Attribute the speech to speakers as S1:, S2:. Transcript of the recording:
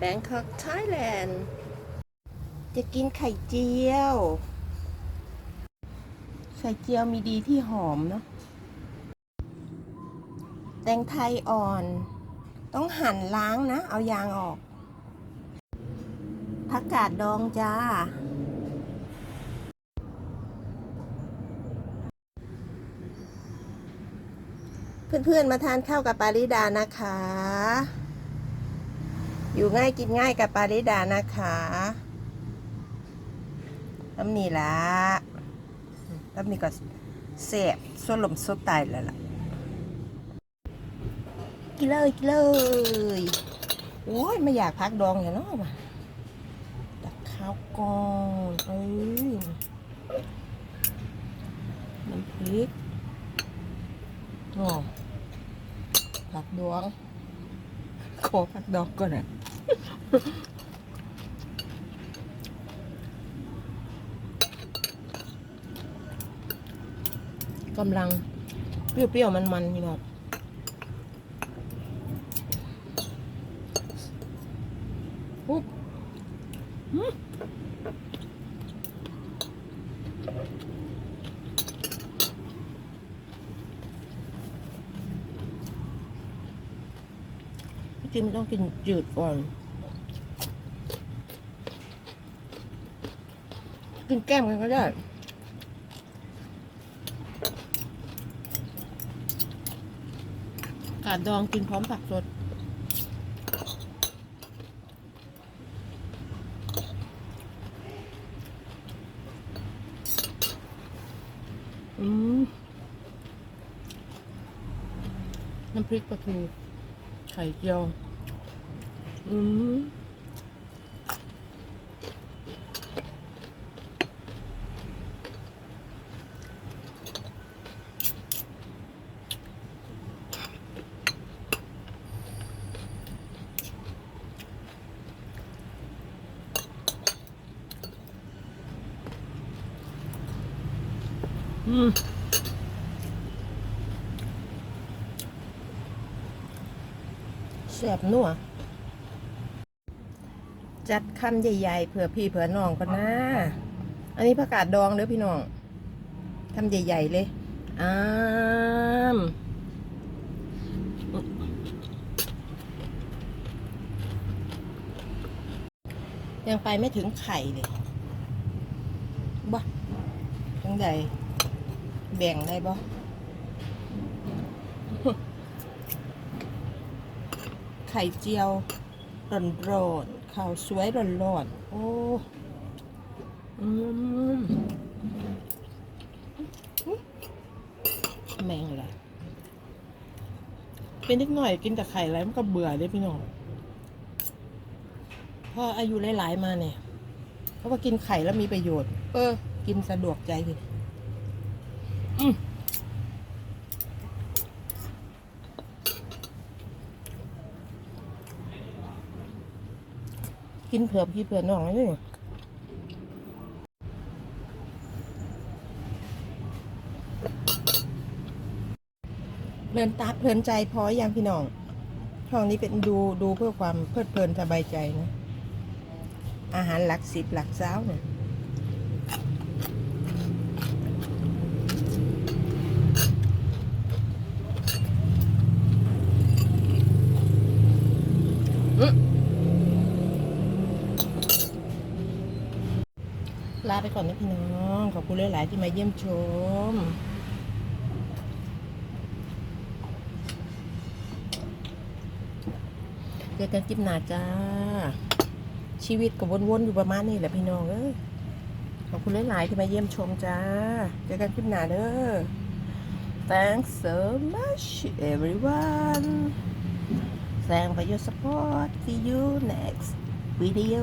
S1: Bangkok Thailand จะกินไข่เจียว ไข่เจียวมีดีที่หอมเนาะ แตงไทยอ่อน ต้องหั่นล้างนะ เอายางออก ผักกาดดองจ้า เพื่อนๆมาทานข้าวกับปาริดานะคะ อยู่ง่ายกินง่ายกับปาริดานะคะน้ำนี่ละน้ำนี่ก็เสียบส่วนลมสดตายแล้วล่ะ กินเลยกินเลยโอ้ยไม่อยากพักดองอย่างนาะว่ะตักข้าวก่อนเอ้ยน้ำพริกโอ้ผักดวงขอผักดองก่อนอะ กำลังเปรี้ยวๆ มันๆนี่เนาปุ๊บอืมจริงๆมันต้องกินจืดก่อน กินแก้มกันก็ได้กาดดองกินพร้อมผักสดอืมน้ำพริกปลาทูไข่เจียว อืม อืมแซ่บนัวจัดคำใหญ่ๆเผื่อพี่เผื่อน้องก็นะ อันนี้ผักกาดดองเด้อพี่น้องคำใหญ่ๆเลยอ้ามยังไปไม่ถึงไข่เลยบ่จังใด แบ่งได้บ่ไข่เจียวร้อนร้อนข้าวสวยร้อนร้อนโอ้อืมแมงอะไรเป็นนิดหน่อยกินแต่ไข่แล้วมันก็เบื่อเลยพี่น้องพออายุหลายๆมาเนี่ย เพราะว่ากินไข่แล้วมีประโยชน์ เออ กินสะดวกใจเลย กินเผื่อพี่เผื่อน้องเลยเพลินตาเพลินใจพออย่างพี่น้องช่องนี้เป็นดูดูเพื่อความเพลิดเพลินสบายใจนะ อาหารหลักสิบหลักเช้าเนี่ย ลาไปก่อนนะพี่น้อง ขอบคุณหลาย ๆ ที่มาเยี่ยมชมเจอกันคลิปหน้าจ้า ชีวิตก็วน ๆ อยู่ประมาณนี้แหละพี่น้องเอ้ยขอบคุณหลาย ๆ ที่มาเยี่ยมชมจ้า เจอกันคลิปหน้าเด้อ Thanks so much everyone Thanks for your support See you next video